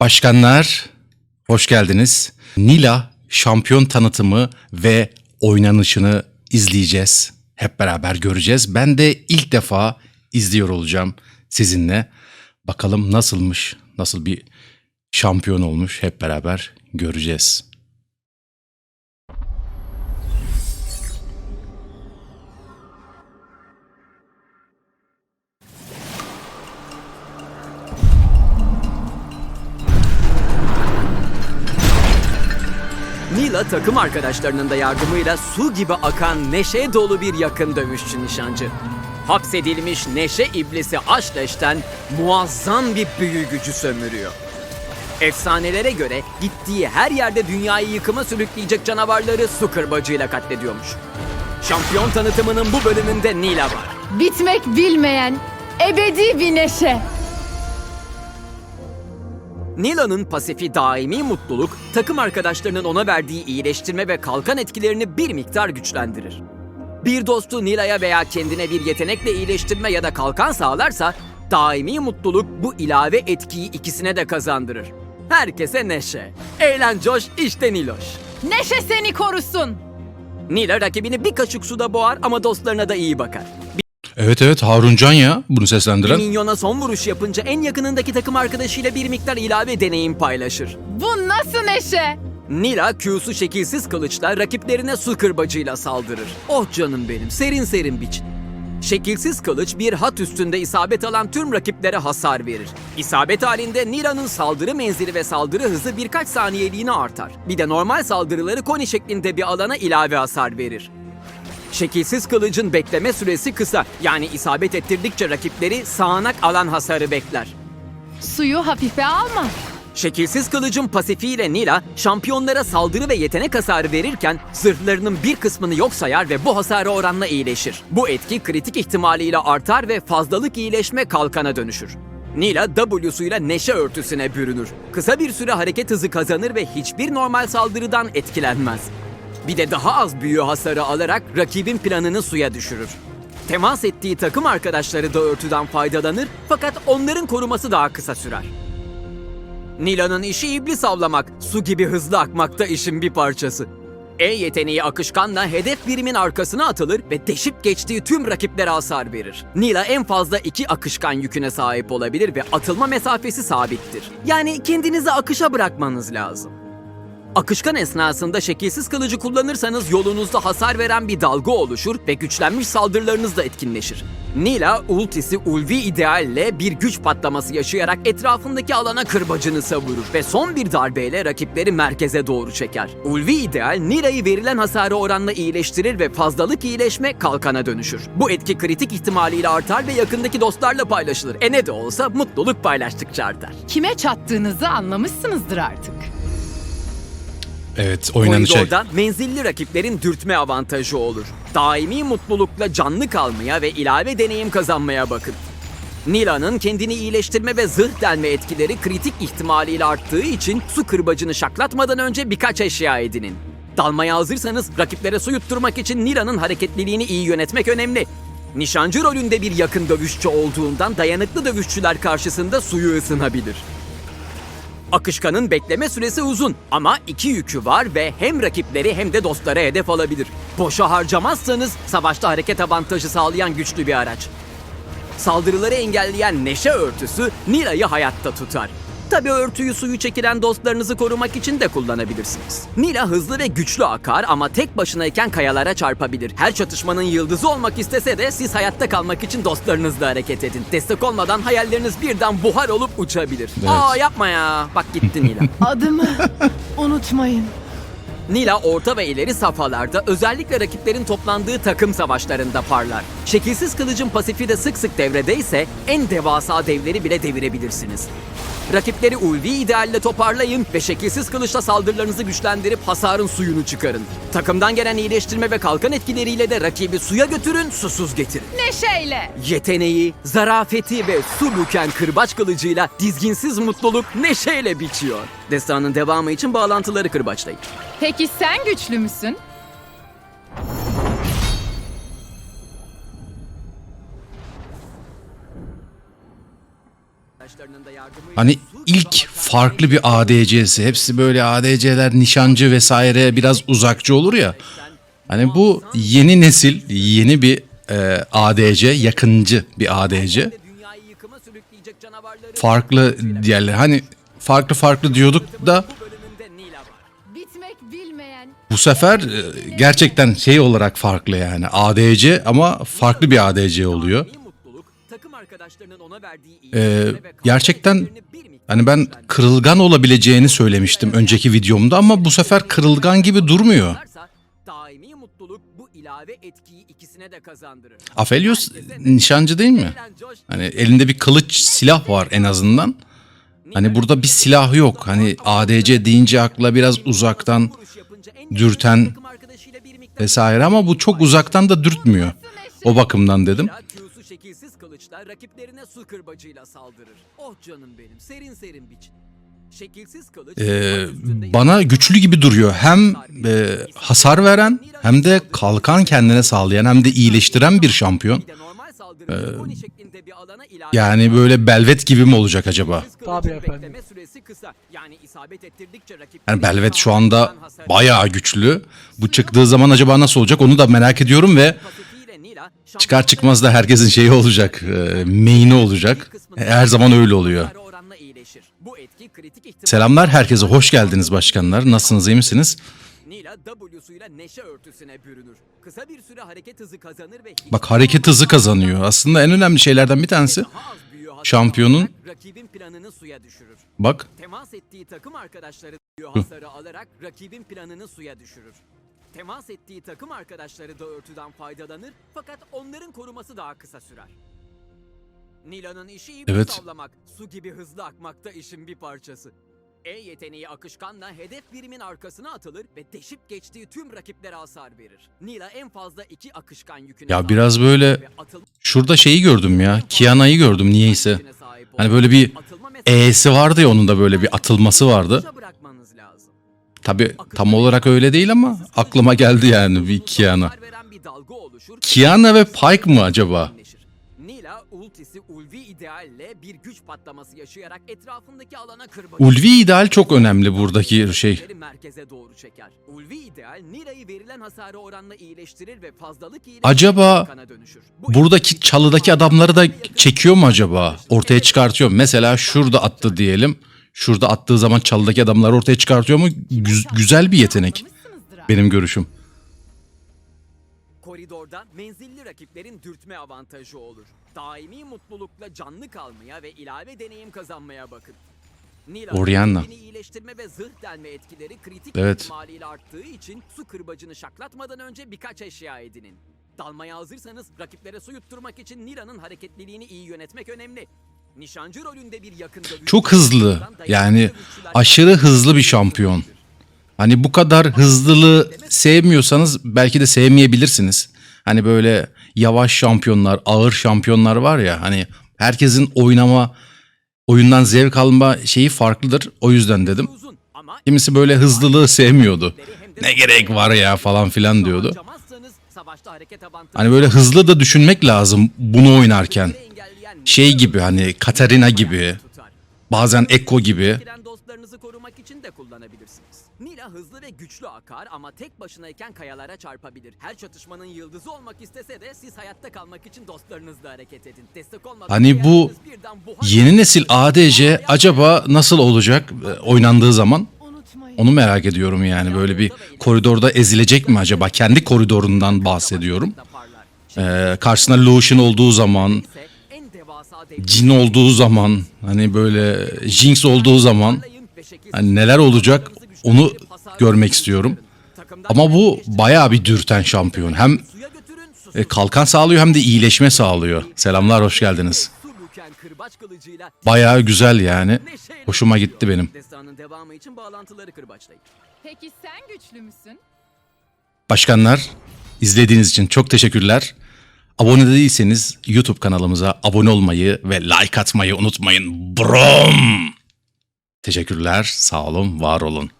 Başkanlar, hoş geldiniz. Nila şampiyon tanıtımı ve oynanışını izleyeceğiz. Hep beraber göreceğiz. Ben de ilk defa izliyor olacağım sizinle. Bakalım nasılmış, nasıl bir şampiyon olmuş hep beraber göreceğiz. Nila takım arkadaşlarının da yardımıyla su gibi akan neşe dolu bir yakın dövüşçü nişancı. Hapsedilmiş neşe iblisi Aşleş'ten muazzam bir büyü gücü sömürüyor. Efsanelere göre gittiği her yerde dünyayı yıkıma sürükleyecek canavarları su kırbacıyla katlediyormuş. Şampiyon tanıtımının bu bölümünde Nila var. Bitmek bilmeyen ebedi bir neşe. Nila'nın pasifi daimi mutluluk, takım arkadaşlarının ona verdiği iyileştirme ve kalkan etkilerini bir miktar güçlendirir. Bir dostu Nila'ya veya kendine bir yetenekle iyileştirme ya da kalkan sağlarsa, daimi mutluluk bu ilave etkiyi ikisine de kazandırır. Herkese neşe. Eğlen coş, işte Niloş. Neşe seni korusun. Nila rakibini bir kaşık suda boğar ama dostlarına da iyi bakar. Evet evet Haruncan ya bunu seslendiren. minyona son vuruş yapınca en yakınındaki takım arkadaşıyla bir miktar ilave deneyim paylaşır. Bu nasıl neşe? Nila Q'su şekilsiz kılıçla rakiplerine su kırbacıyla saldırır. Oh canım benim serin serin biçin. Şekilsiz kılıç bir hat üstünde isabet alan tüm rakiplere hasar verir. İsabet halinde Nila'nın saldırı menzili ve saldırı hızı birkaç saniyeliğine artar. Bir de normal saldırıları koni şeklinde bir alana ilave hasar verir. Şekilsiz kılıcın bekleme süresi kısa. Yani isabet ettirdikçe rakipleri sağanak alan hasarı bekler. Suyu hafife alma. Şekilsiz kılıcın pasifiyle Nila, şampiyonlara saldırı ve yetenek hasarı verirken zırhlarının bir kısmını yok sayar ve bu hasara oranla iyileşir. Bu etki kritik ihtimaliyle artar ve fazlalık iyileşme kalkana dönüşür. Nila W'suyla neşe örtüsüne bürünür. Kısa bir süre hareket hızı kazanır ve hiçbir normal saldırıdan etkilenmez. Bir de daha az büyü hasarı alarak rakibin planını suya düşürür. Temas ettiği takım arkadaşları da örtüden faydalanır fakat onların koruması daha kısa sürer. Nila'nın işi iblis avlamak, su gibi hızlı akmakta işin bir parçası. E yeteneği akışkanla hedef birimin arkasına atılır ve deşip geçtiği tüm rakiplere hasar verir. Nila en fazla iki akışkan yüküne sahip olabilir ve atılma mesafesi sabittir. Yani kendinizi akışa bırakmanız lazım. Akışkan esnasında şekilsiz kılıcı kullanırsanız yolunuzda hasar veren bir dalga oluşur ve güçlenmiş saldırılarınız da etkinleşir. Nila, ultisi ulvi idealle bir güç patlaması yaşayarak etrafındaki alana kırbacını savurur ve son bir darbeyle rakipleri merkeze doğru çeker. Ulvi ideal, Nila'yı verilen hasarı oranla iyileştirir ve fazlalık iyileşme kalkana dönüşür. Bu etki kritik ihtimaliyle artar ve yakındaki dostlarla paylaşılır. E ne de olsa mutluluk paylaştıkça artar. Kime çattığınızı anlamışsınızdır artık. Evet oynanacak. Koridorda menzilli rakiplerin dürtme avantajı olur. Daimi mutlulukla canlı kalmaya ve ilave deneyim kazanmaya bakın. Nila'nın kendini iyileştirme ve zırh delme etkileri kritik ihtimaliyle arttığı için su kırbacını şaklatmadan önce birkaç eşya edinin. Dalmaya hazırsanız rakiplere su yutturmak için Nila'nın hareketliliğini iyi yönetmek önemli. Nişancı rolünde bir yakın dövüşçü olduğundan dayanıklı dövüşçüler karşısında suyu ısınabilir. Akışkanın bekleme süresi uzun ama iki yükü var ve hem rakipleri hem de dostlara hedef alabilir. Boşa harcamazsanız savaşta hareket avantajı sağlayan güçlü bir araç. Saldırıları engelleyen neşe örtüsü Nila'yı hayatta tutar. Tabi örtüyü suyu çekilen dostlarınızı korumak için de kullanabilirsiniz. Nila hızlı ve güçlü akar ama tek başınayken kayalara çarpabilir. Her çatışmanın yıldızı olmak istese de siz hayatta kalmak için dostlarınızla hareket edin. Destek olmadan hayalleriniz birden buhar olup uçabilir. Evet. Aa yapma ya. Bak gitti Nila. Adımı unutmayın. Nila orta ve ileri safhalarda özellikle rakiplerin toplandığı takım savaşlarında parlar. Şekilsiz kılıcın pasifi de sık sık devredeyse en devasa devleri bile devirebilirsiniz. Rakipleri ulvi idealle toparlayın ve şekilsiz kılıçla saldırılarınızı güçlendirip hasarın suyunu çıkarın. Takımdan gelen iyileştirme ve kalkan etkileriyle de rakibi suya götürün, susuz getirin. Neşeyle. Yeteneği, zarafeti ve su büken kırbaç kılıcıyla dizginsiz mutluluk neşeyle biçiyor. Destanın devamı için bağlantıları kırbaçlayın. Peki sen güçlü müsün? Hani ilk farklı bir ADC'si. Hepsi böyle ADC'ler nişancı vesaire biraz uzakçı olur ya. Hani bu yeni nesil yeni bir e, ADC, yakıncı bir ADC. Farklı diğerleri. Hani farklı farklı diyorduk da bu sefer e, gerçekten şey olarak farklı yani. ADC ama farklı bir ADC oluyor. Ee, gerçekten hani ben kırılgan olabileceğini söylemiştim önceki videomda ama bu sefer kırılgan gibi durmuyor. Aphelios nişancı değil mi? Hani elinde bir kılıç silah var en azından. Hani burada bir silah yok. Hani ADC deyince akla biraz uzaktan dürten vesaire ama bu çok uzaktan da dürtmüyor. O bakımdan dedim. Şekilsiz kılıçla rakiplerine su kırbacıyla saldırır. Oh canım benim serin serin biçin. Şekilsiz kılıç Ee, bana güçlü gibi duruyor. Hem e, hasar veren hem de kalkan kendine sağlayan hem de iyileştiren bir şampiyon. İlave Yani böyle belvet gibi mi olacak acaba? Şekilsiz Tabii kılıcın efendim. bekleme süresi kısa. Yani isabet ettirdikçe rakip Yani belvet şu anda bayağı güçlü. Bu çıktığı zaman acaba nasıl olacak onu da merak ediyorum ve çıkar çıkmaz da herkesin şeyi olacak. E, main'i olacak. Her zaman öyle oluyor. Oranla iyileşir. Bu etki kritik ihtimal. Selamlar herkese hoş geldiniz başkanlar. Nasılsınız iyi misiniz? Nila W'suyla neşe örtüsüne bürünür. Kısa bir süre hareket hızı kazanır ve hiç Bak hareket hızı kazanıyor. Aslında en önemli şeylerden bir tanesi. daha az Şampiyonun- alarak rakibin planını suya düşürür. Bak Temas ettiği takım arkadaşları büyü hasarı alarak rakibin planını suya düşürür. Temas ettiği takım arkadaşları da örtüden faydalanır fakat onların koruması daha kısa sürer. Nila'nın işi ip Evet. savlamak, su gibi hızlı akmakta işin bir parçası. E yeteneği akışkanla hedef birimin arkasına atılır ve deşip geçtiği tüm rakiplere hasar verir. Nila en fazla iki akışkan yüküne ya biraz böyle şurada şeyi gördüm ya. Kiana'yı gördüm niyeyse. Hani böyle bir E'si vardı ya onun da böyle bir atılması vardı. Tabi tam olarak öyle değil ama aklıma geldi yani bir Kiana. Kiana ve Pike mı acaba? Ultisi ulvi idealle bir güç patlaması yaşayarak etrafındaki alana kırbacı. Ulvi ideal çok önemli buradaki şey. Merkeze doğru çeker. Ulvi ideal Nila'yı verilen hasarı oranla iyileştirir ve fazlalık iyileştirir Acaba Buradaki çalıdaki adamları da çekiyor mu acaba? Ortaya çıkartıyor? Mesela şurada attı diyelim. Şurada attığı zaman çalıdaki adamları ortaya çıkartıyor mu? Güz- güzel bir yetenek. Benim görüşüm. Koridorda menzilli rakiplerin dürtme avantajı olur. Daimi mutlulukla canlı kalmaya ve ilave deneyim kazanmaya bakın. Nila, Orianna. iyileştirme ve zırh delme etkileri kritik Evet. ihtimaliyle arttığı için su kırbacını şaklatmadan önce birkaç eşya edinin. Dalmaya hazırsanız rakiplere su yutturmak için Nila'nın hareketliliğini iyi yönetmek önemli. Nişancı rolünde bir yakın Çok hızlı. Yani aşırı hızlı bir şampiyon. Hani bu kadar hızlılığı sevmiyorsanız belki de sevmeyebilirsiniz. Hani böyle yavaş şampiyonlar, ağır şampiyonlar var ya hani herkesin oynama, oyundan zevk alma şeyi farklıdır. O yüzden dedim. Kimisi böyle hızlılığı sevmiyordu. Ne gerek var ya falan filan diyordu. Hani böyle hızlı da düşünmek lazım bunu oynarken. Şey gibi hani Katarina gibi, bazen Ekko gibi. Nila hızlı ve güçlü akar ama tek başınayken kayalara çarpabilir. Her çatışmanın yıldızı olmak istese de siz hayatta kalmak için dostlarınızla hareket edin. Destek olmadan Hani bu Yeni nesil ADC acaba nasıl olacak e, oynandığı zaman? Onu merak ediyorum yani böyle bir koridorda ezilecek mi acaba? Kendi koridorundan bahsediyorum. Ee, karşısına Lucian olduğu zaman, Jin olduğu zaman, hani böyle Jinx olduğu zaman hani neler olacak onu görmek istiyorum. Ama bu bayağı bir dürten şampiyon. Hem e, kalkan sağlıyor hem de iyileşme sağlıyor. Selamlar, hoş geldiniz. Bayağı güzel yani. Hoşuma gitti benim. Destanın devamı için bağlantıları kırbaçlayın. Peki sen güçlü müsün? Başkanlar izlediğiniz için çok teşekkürler. Abone değilseniz YouTube kanalımıza abone olmayı ve like atmayı unutmayın. Brom! Teşekkürler, sağ olun, var olun.